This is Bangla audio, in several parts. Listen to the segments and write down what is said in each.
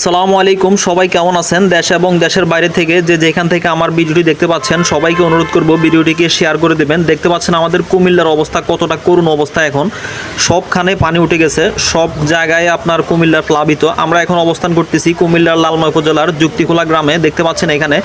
আসসালামু আলাইকুম। সবাই কেমন আছেন? দেশ এবং দেশের বাইরে থেকে যে যেখান থেকে আমার ভিডিওটি দেখতে পাচ্ছেন, সবাইকে অনুরোধ করব ভিডিওটিকে শেয়ার করে দেবেন। দেখতে পাচ্ছেন আমাদের কুমিল্লার অবস্থা কতটা করুণ অবস্থা এখন। সবখানে পানি উঠে গেছে। সব জায়গায় আপনার কুমিল্লার প্লাবিত। আমরা এখন অবস্থান করতেছি কুমিল্লার লালময় উপজেলার যুক্তিখোলা গ্রামে। দেখতে পাচ্ছেন এখানে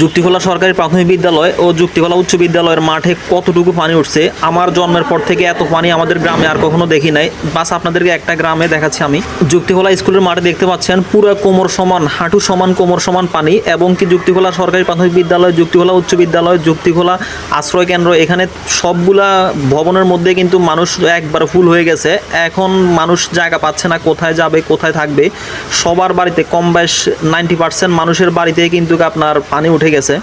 যুক্তিখোলা সরকারি প্রাথমিক বিদ্যালয় ও যুক্তিখোলা উচ্চ বিদ্যালয়ের মাঠে কতটুকু পানি উঠছে। আমার জন্মের পর থেকে এত পানি আমাদের গ্রামে আর কখনো দেখি নাই। বাস আপনাদেরকে একটা গ্রামে দেখাচ্ছি আমি। যুক্তিখোলা স্কুলের মাঠে দেখতে পাচ্ছেন পুরো কোমর সমান, হাঁটু সমান, কোমর সমান পানি এবং কি যুক্তিখোলা সরকারি প্রাথমিক বিদ্যালয়, যুক্তিখোলা উচ্চ বিদ্যালয়, যুক্তিখোলা আশ্রয় কেন্দ্র, এখানে সবগুলা ভবনের মধ্যে কিন্তু মানুষ একবার ফুল হয়ে গেছে। এখন মানুষ জায়গা পাচ্ছে না, কোথায় যাবে, কোথায় থাকবে। সবার বাড়িতে কম বেশ নাইনটি পার্সেন্ট মানুষের বাড়িতে কিন্তু আপনার পানি উঠে গেছে।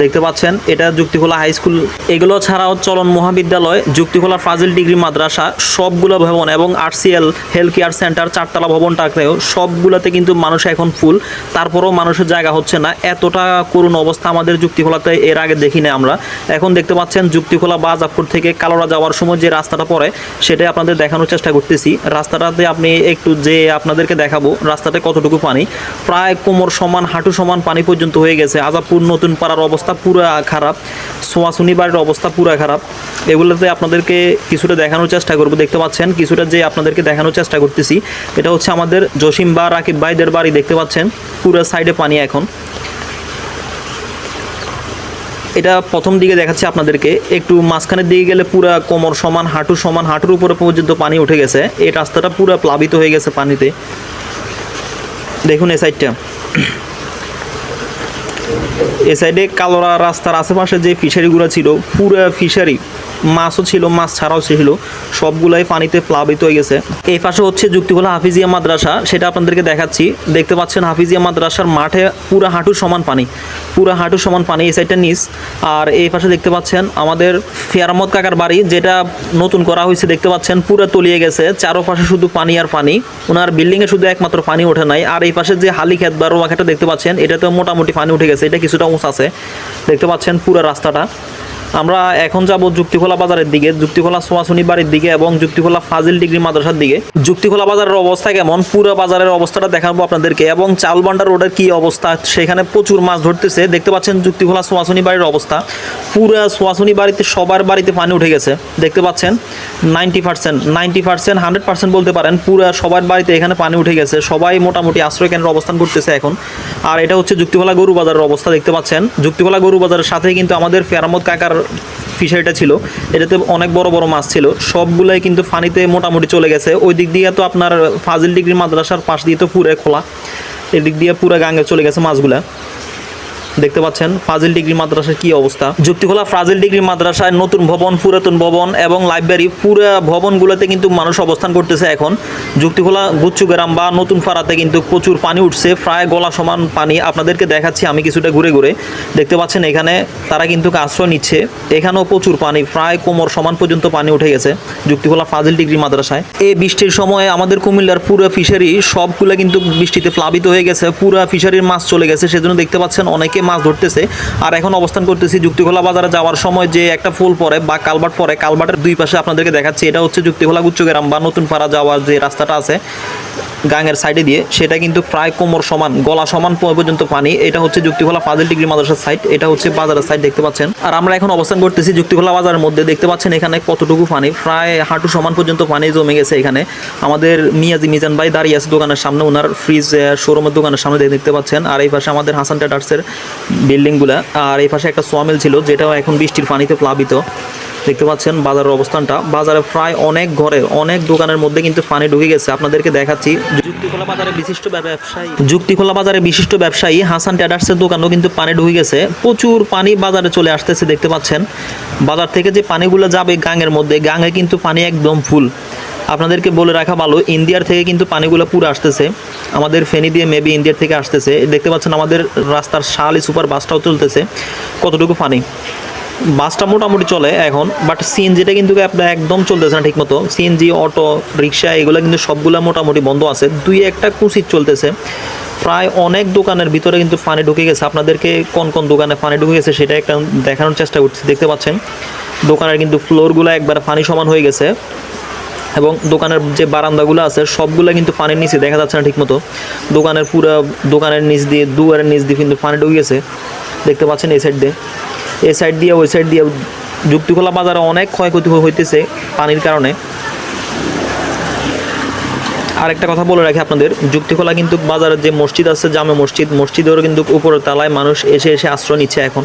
দেখতে পাচ্ছেন, এটা যুক্তিখোলা হাই স্কুল এগুলো ছাড়াও চলন মহাবিদ্যালয় যুক্তিখোলা ফাজিল ডিগ্রি মাদ্রাসা, সবগুলো ভবন এবং আরসিএল হেলথ কেয়ার সেন্টার চারতলা ভবনটাকেও সবগুলোতে কিন্তু মানুষ এখন ফুল তারপরেও মানুষের জায়গা হচ্ছে না। এতটা করুণ অবস্থা আমাদের যুক্তিখোলাতে, এর আগে দেখি না আমরা। এখন দেখতে পাচ্ছেন, যুক্তিখোলা বাজাপুর থেকে কালোরা যাওয়ার সময় যে রাস্তাটা পড়ে, সেটাই আপনাদের দেখানোর চেষ্টা করতেছি। রাস্তাটাতে আপনি একটু যে আপনাদেরকে দেখাবো, রাস্তাতে কতটুকু পানি। প্রায় কোমর সমান, হাঁটু সমান পানি পর্যন্ত হয়ে গেছে। আজাপুর নতুন পাড়ার অবস্থা পুরা খারাপ সোয়াশুনি বাড়ির অবস্থা পুরা খারাপ। এগুলোতে আপনাদেরকে কিছুটা দেখানোর চেষ্টা করব। দেখতে পাচ্ছেন, কিছুটা যে আপনাদেরকে দেখানোর চেষ্টা করতেছি, এটা হচ্ছে আমাদের জসিম বা রাকিব ভাইদের বাড়ি। দেখতে পাচ্ছেন, পুরো সাইডে পানি এখন। এটা প্রথম দিকে দেখাচ্ছি আপনাদেরকে। একটু মাঝখানের দিকে গেলে পুরা কোমর সমান, হাঁটু সমান, হাঁটুর উপরে পর্যন্ত পানি উঠে গেছে। এই রাস্তাটা পুরো প্লাবিত হয়ে গেছে পানিতে। দেখুন এই সাইডটা। এ সাইডে কালোরা রাস্তার আশেপাশে যে ফিশারিগুলো ছিল পুরো ফিশারি। মাছও ছিল, মাছ ছাড়াও ছিল। সবগুলাই পানিতে প্লাবিত হয়ে গেছে। এই পাশে হচ্ছে যুক্তিগুলো হাফিজিয়া মাদ্রাসা। সেটা আপনাদেরকে দেখাচ্ছি। দেখতে পাচ্ছেন হাফিজিয়া মাদ্রাসার মাঠে পুরো হাঁটু সমান পানি। পুরো হাঁটু সমান পানি এই সাইডটা নিচ। আর এই পাশে দেখতে পাচ্ছেন আমাদের ফেয়ারমত কাকার বাড়ি, যেটা নতুন করা হয়েছে। দেখতে পাচ্ছেন পুরো তলিয়ে গেছে। চারোপাশে শুধু পানি আর পানি। ওনার বিল্ডিংয়ে শুধু একমাত্র পানি ওঠে নাই। আর এই পাশে যে হালি খেত বা রোয়া দেখতে পাচ্ছেন এটাতে মোটামুটি পানি উঠে গেছে। এটা কিছুটা উঁচ আছে। দেখতে পাচ্ছেন পুরো রাস্তাটা। আমরা এখন যাব যুক্তিখোলা বাজারের দিকে। যুক্তিখোলা সোয়াশুনি বাড়ির দিকে এবং যুক্তিখোলা ফাজিল ডিগ্রি মাদ্রাসার দিকে। যুক্তিখোলা বাজারের অবস্থা কেমন? পুরো বাজারের অবস্থাটা দেখাবো আপনাদেরকে এবং চালবান্ডার রোডের কি অবস্থা? সেখানে প্রচুর মাছ ধরতেছে। দেখতে পাচ্ছেন যুক্তিখোলা সোয়াশুনি বাড়ির অবস্থা। পুরো সোয়াশুনি বাড়িতে সবার বাড়িতে পানি উঠে গেছে। দেখতে পাচ্ছেন ninety percent ninety percent, hundred percent বলতে পারেন, পুরো সবার বাড়িতে এখানে পানি উঠে গেছে। সবাই মোটামুটি আশ্রয় কেন্দ্রে অবস্থান করতেছে এখন। আর এটা হচ্ছে যুক্তিখোলা গরু বাজারের অবস্থা, দেখতে পাচ্ছেন। যুক্তিখোলা গরু বাজারের সাথে কিন্তু আমাদের ফেরামত কাকার ফিশারিটা ছিল, এটাতে অনেক বড় বড় মাছ ছিল, সবগুলাই কিন্তু ফানিতে মোটামুটি চলে গেছে। ওই দিক দিয়ে তো আপনার ফাজিল ডিগ্রি মাদ্রাসার পাশ দিয়ে তো পুরে খোলা, এদিক দিয়ে পুরো গাঙ্গে চলে গেছে মাছগুলা। দেখতে পাচ্ছেন, ফাজিল ডিগ্রি মাদ্রাসার কি অবস্থা? যুক্তিখোলা ফাজিল ডিগ্রি মাদ্রাসায় নতুন ভবন, পুরাতন ভবন এবং লাইব্রেরি, পুরো ভবনগুলোতে কিন্তু মানুষ অবস্থান করতেছে এখন। যুক্তিখোলা গুচ্ছুগ্রাম বা নতুন পাড়াতে কিন্তু প্রচুর পানি উঠছে, প্রায় গলা সমান পানি আপনাদেরকে দেখাচ্ছি আমি কিছুটা ঘুরে ঘুরে। দেখতে পাচ্ছেন এখানে তারা কিন্তু আশ্রয় নিচ্ছে, এখানেও প্রচুর পানি, প্রায় কোমর সমান পর্যন্ত পানি উঠে গেছে যুক্তিখোলা ফাজিল ডিগ্রি মাদ্রাসায়। এই বৃষ্টির সময় আমাদের কুমিল্লার পুরো ফিশারি সবগুলো কিন্তু বৃষ্টিতে প্লাবিত হয়ে গেছে, পুরো ফিশারির মাছ চলে গেছে, সেজন্য দেখতে পাচ্ছেন অনেকে মাছ ধরতেছে। আর এখন অবস্থান করতেছি যুক্তিখোলা বাজারে যাওয়ার সময় যে একটা ফুল পরে বা কালবাট পরে, কালবাটের দুই পাশে আপনাদেরকে দেখাচ্ছি। এটা হচ্ছে যুক্তিখোলা গুচ্ছগ্রাম বা নতুন পাড়া যাওয়ার যে রাস্তাটা আছে। গাঙের সাইডে দিয়ে, সেটা কিন্তু প্রায় কোমর সমান, গলা সমান পর্যন্ত পানি। এটা হচ্ছে যুক্তিখোলা ফাজিল ডিগ্রি মাদ্রাসার সাইড এটা হচ্ছে বাজারের সাইড দেখতে পাচ্ছেন। আর আমরা এখন অবস্থান করতেছি যুক্তিখোলা বাজারের মধ্যে, দেখতে পাচ্ছেন এখানে কতটুকু পানি, প্রায় হাঁটু সমান পর্যন্ত পানি জমে গেছে এখানে। আমাদের মিয়াজি মিজান ভাই দাঁড়িয়ে আছে দোকানের সামনে ওনার ফ্রিজ শোরুমের দোকানের সামনে দেখতে পাচ্ছেন। আর এই পাশে আমাদের হাসান ট্রেডার্সের বিল্ডিংগুলা আর এই পাশে একটা সোয়ামিল ছিল, যেটাও এখন বৃষ্টির পানিতে প্লাবিত। দেখতে পাচ্ছেন বাজারের অবস্থানটা। বাজারে প্রায় অনেক ঘরে অনেক দোকানের মধ্যে কিন্তু পানি ঢুকে গেছে। আপনাদেরকে দেখাচ্ছি, যুক্তিখোলা বাজারে বিশিষ্ট ব্যবসায়ী যুক্তিখোলা বাজারে বিশিষ্ট ব্যবসায়ী হাসান ট্রেডার্সের দোকানও কিন্তু পানি ঢুকে গেছে। প্রচুর পানি বাজারে চলে আসতেছে, দেখতে পাচ্ছেন। বাজার থেকে যে পানিগুলো যাবে গাঙের মধ্যে, গাঙে কিন্তু পানি একদম ফুল। আপনাদেরকে বলে রাখা ভালো, ইন্ডিয়ার থেকে কিন্তু পানিগুলো পুরো আসতেছে। আমাদের ফেনি দিয়ে মেবি ইন্ডিয়ার থেকে আসতেছে। দেখতে পাচ্ছেন আমাদের রাস্তার শালি সুপার বাসটাও চলতেছে। কতটুকু পানি? বাসটা মোটামুটি চলে এখন বাট সিএনজিটা কিন্তু আপনার একদম চলতেছে না ঠিকমতো। সিএনজি অটো রিক্সা এগুলো কিন্তু সবগুলো মোটামুটি বন্ধ আছে। দুই একটা কুচিত চলতেছে। প্রায় অনেক দোকানের ভিতরে কিন্তু পানি ঢুকে গেছে। আপনাদেরকে কোন কোন দোকানে পানি ঢুকে গেছে সেটা একটা দেখানোর চেষ্টা করছি। দেখতে পাচ্ছেন? দোকানের কিন্তু ফ্লোরগুলো একবার পানি সমান হয়ে গেছে। এবং দোকানের যে বারান্দাগুলো আছে, সবগুলো কিন্তু পানির নিচে দেখা যাচ্ছে না ঠিকমতো। দোকানের পুরো দোকানের নিচ দিয়ে, দুয়ারের নিচ দিয়ে কিন্তু পানি ঢুকে গেছে। দেখতে পাচ্ছেন এই সাইড দিয়ে। এই সাইড দিয়ে, ওই সাইড দিয়ে যুক্তিখোলা বাজারে অনেক ক্ষয়ক্ষতি হইতেছে পানির কারণে। আরেকটা কথা বলে রাখি আপনাদের, যুক্তিখোলা কিন্তু বাজারের যে মসজিদ আছে, জামে মসজিদ, মসজিদেরও কিন্তু উপরের তালায় মানুষ এসে এসে আশ্রয় নিচ্ছে এখন।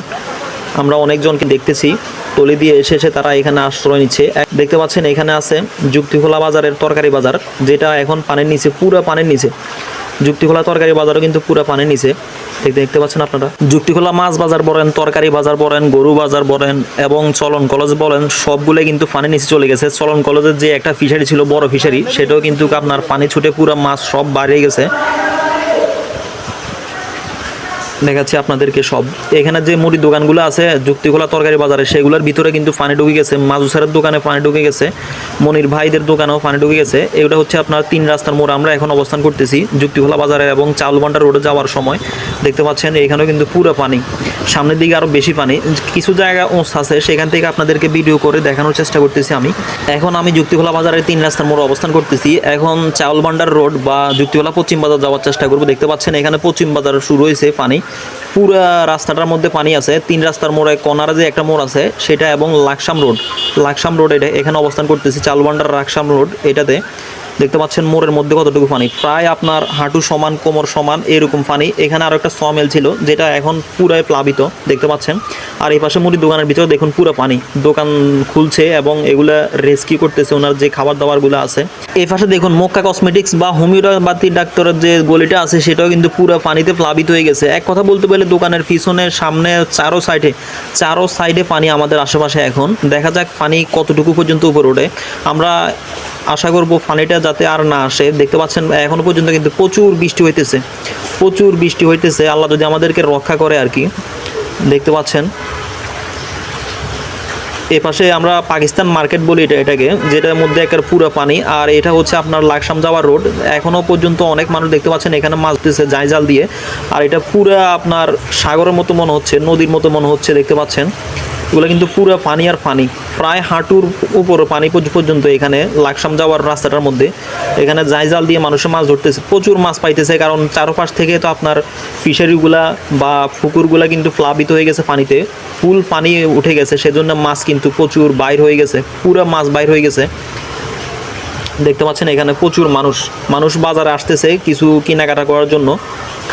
আমরা অনেকজনকে দেখতেছি তলি দিয়ে এসে এসে তারা এখানে আশ্রয় নিচ্ছে। দেখতে পাচ্ছেন এখানে আছে যুক্তিখোলা বাজারের তরকারি বাজার, যেটা এখন পানির নিচে, পুরো পানির নিচে। যুক্তিখোলা তরকারি বাজারও কিন্তু পুরো পানি নিচে দেখতে দেখতে পাচ্ছেন আপনারা? যুক্তিখোলা মাছ বাজার বলেন, তরকারি বাজার বলেন, গরু বাজার বলেন এবং চলন কলেজ বলেন, সবগুলোই কিন্তু পানি নিচে চলে গেছে। চলন কলেজের যে একটা ফিশারি ছিল, বড় ফিশারি সেটাও কিন্তু আপনার পানি ছুটে পুরো মাছ সব বাড়িয়ে গেছে। দেখাচ্ছি আপনাদেরকে সব। এখানে যে মুড়ির দোকানগুলো আছে, যুক্তিখোলা তরকারি বাজারে, সেগুলোর ভিতরে কিন্তু পানি ঢুকে গেছে। মাজুসারের দোকানে পানি ঢুকে গেছে। মনির ভাইদের দোকানেও পানি ঢুকে গেছে। এটা হচ্ছে আপনার তিন রাস্তার মোড়। আমরা এখন অবস্থান করতেছি যুক্তিখোলা বাজারে এবং চাউলবান্ডা রোডে যাওয়ার সময়। দেখতে পাচ্ছেন, এখানেও কিন্তু পুরো পানি। সামনের দিকে আরও বেশি পানি। কিছু জায়গা আছে, সেখান থেকে আপনাদেরকে ভিডিও করে দেখানোর চেষ্টা করতেছি আমি। এখন আমি যুক্তিখোলা বাজারের তিন রাস্তার মোড়ে অবস্থান করতেছি। এখন চাউলবান্ডার রোড বা যুক্তিখোলা পশ্চিম বাজার যাওয়ার চেষ্টা করব। দেখতে পাচ্ছেন, এখানে পশ্চিম বাজার শুরু হয়েছে পানি। পুরা রাস্তাটার মধ্যে পানি আছে। তিন রাস্তার মোড়ে কনারা যে একটা মোড় আছে, সেটা এবং লাকসাম রোড। লাকসাম রোড এটা এখানে অবস্থান করতেছি চালবান্ডার লাকসাম রোড এটাতে। দেখতে পাচ্ছেন মোড়ের মধ্যে কতটুকু পানি প্রায় আপনার হাঁটু সমান, কোমর সমান, এরকম পানি এখানে আরও একটা সমেল ছিল, যেটা এখন পুরাই প্লাবিত, দেখতে পাচ্ছেন। আর এই পাশে মুড়ির দোকানের ভিতরে দেখুন পুরো পানি। দোকান খুলছে এবং এগুলা রেস্কিউ করতেছে ওনার যে খাবার দাবারগুলো আছে। এই পাশে দেখুন মক্কা কসমেটিক্স বা হোমিওপ্যাথি ডাক্তারের যে গলিটা আছে, সেটাও কিন্তু পুরো পানিতে প্লাবিত হয়ে গেছে। এক কথা বলতে গেলে দোকানের পিছনে সামনে চারো সাইডে চারো সাইডে পানি আমাদের আশেপাশে এখন। দেখা যাক পানি কতটুকু পর্যন্ত উপরে ওঠে। আমরা আশা করব পানিটা যাতে আর না আসে। দেখতে পাচ্ছেন, এখনও পর্যন্ত কিন্তু প্রচুর বৃষ্টি হইতেছে। প্রচুর বৃষ্টি হইতেছে। আল্লাহ যদি আমাদেরকে রক্ষা করে আর কি। দেখতে পাচ্ছেন। এ পাশে আমরা পাকিস্তান মার্কেট বলি এটা এটাকে, যেটার মধ্যে একটা পুরো পানি। আর এটা হচ্ছে আপনার লাকসাম যাওয়ার রোড। এখনও পর্যন্ত অনেক মানুষ দেখতে পাচ্ছেন এখানে মাছ দিতেছে জাল জাল দিয়ে। আর এটা পুরো আপনার সাগরের মতো মনে হচ্ছে, নদীর মতো মনে হচ্ছে, দেখতে পাচ্ছেন। এগুলো কিন্তু পুরো পানি আর পানি। প্রায় হাঁটুর উপর, পানি পর্যন্ত এখানে লাকসাম যাওয়ার রাস্তাটার মধ্যে। এখানে জাল জাল দিয়ে মানুষের মাছ ধরতেছে, প্রচুর মাছ পাইতেছে, কারণ চারপাশ থেকে তো আপনার ফিশারিগুলা বা পুকুরগুলা কিন্তু প্লাবিত হয়ে গেছে পানিতে। ফুল পানি উঠে গেছে, সেজন্য মাছ কিন্তু প্রচুর বাইর হয়ে গেছে, পুরো মাছ বাইর হয়ে গেছে। দেখতে পাচ্ছেন এখানে প্রচুর মানুষ। মানুষ বাজারে আসতেছে কিছু কেনাকাটা করার জন্য।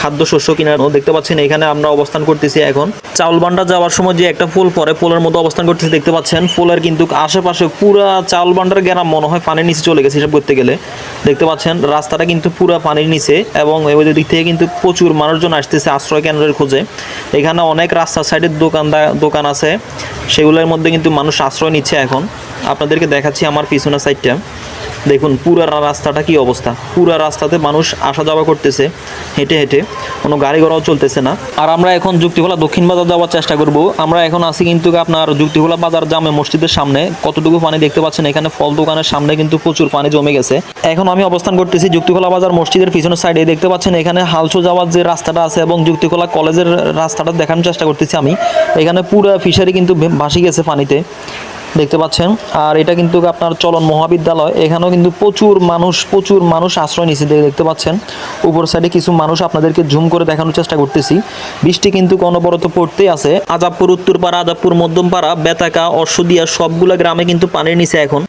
খাদ্যশস্য কেনার দেখতে পাচ্ছেন, এখানে আমরা অবস্থান করতেছি এখন। চাউল বান্ডা যাওয়ার সময় যে একটা ফুল পরে পোলের মতো অবস্থান করতেছি, দেখতে পাচ্ছেন। পোলের কিন্তু আশেপাশে পুরা চাউল বান্ডার গ্রাম মনে হয় পানির নিচে চলে গেছে হিসাব করতে গেলে। দেখতে পাচ্ছেন, রাস্তাটা কিন্তু পুরা পানির নিচে এবং ওই দিক থেকে কিন্তু প্রচুর মানুষজন আসতেছে আশ্রয় কেন্দ্রের খোঁজে। এখানে অনেক রাস্তার সাইডের দোকানদার দোকান আছে। সেগুলোর মধ্যে কিন্তু মানুষ আশ্রয় নিচ্ছে এখন। আপনাদেরকে দেখাচ্ছি আমার পিছনের সাইডটা দেখুন, পুরো রাস্তাটা কি অবস্থা? পুরো রাস্তাতে মানুষ আসা যাওয়া করতেছে, হেঁটে হেঁটে। কোনো গাড়ি ঘোড়াও চলতেছে না। আর আমরা এখন যুক্তিখোলা দক্ষিণ বাজার যাওয়ার চেষ্টা করব। আমরা এখন আছি কিন্তু আপনার যুক্তিখোলা বাজার জামে মসজিদের সামনে। কতটুকু পানি দেখতে পাচ্ছেন? এখানে ফল দোকানের সামনে কিন্তু প্রচুর পানি জমে গেছে। এখন আমি অবস্থান করতেছি যুক্তিখোলা বাজার মসজিদের পিছনের সাইডে দেখতে পাচ্ছেন এখানে হালসো যাওয়ার যে রাস্তাটা আছে এবং যুক্তিখোলা কলেজের রাস্তাটা দেখানোর চেষ্টা করতেছি আমি। এখানে পুরো ফিশারি কিন্তু ভাসি গেছে পানিতে। দেখতে পাচ্ছেন। আর এটা কিন্তু আপনার চলন মহাবিদ্যালয়। এখানেও কিন্তু প্রচুর মানুষ প্রচুর মানুষ আশ্রয় নিচ্ছে দেখতে পাচ্ছেন। উপর সাইডে কিছু মানুষ আপনাদেরকে ঝুম করে দেখানোর চেষ্টা করতেছি। বৃষ্টি কিন্তু অনবরত পড়তেই আছে। আজাবপুর, উত্তরপাড়া, আজাবপুর, মধ্যমপাড়া, বেতাকা, অশ্বদিয়া সবগুলো গ্রামে কিন্তু পানির নিচে এখন।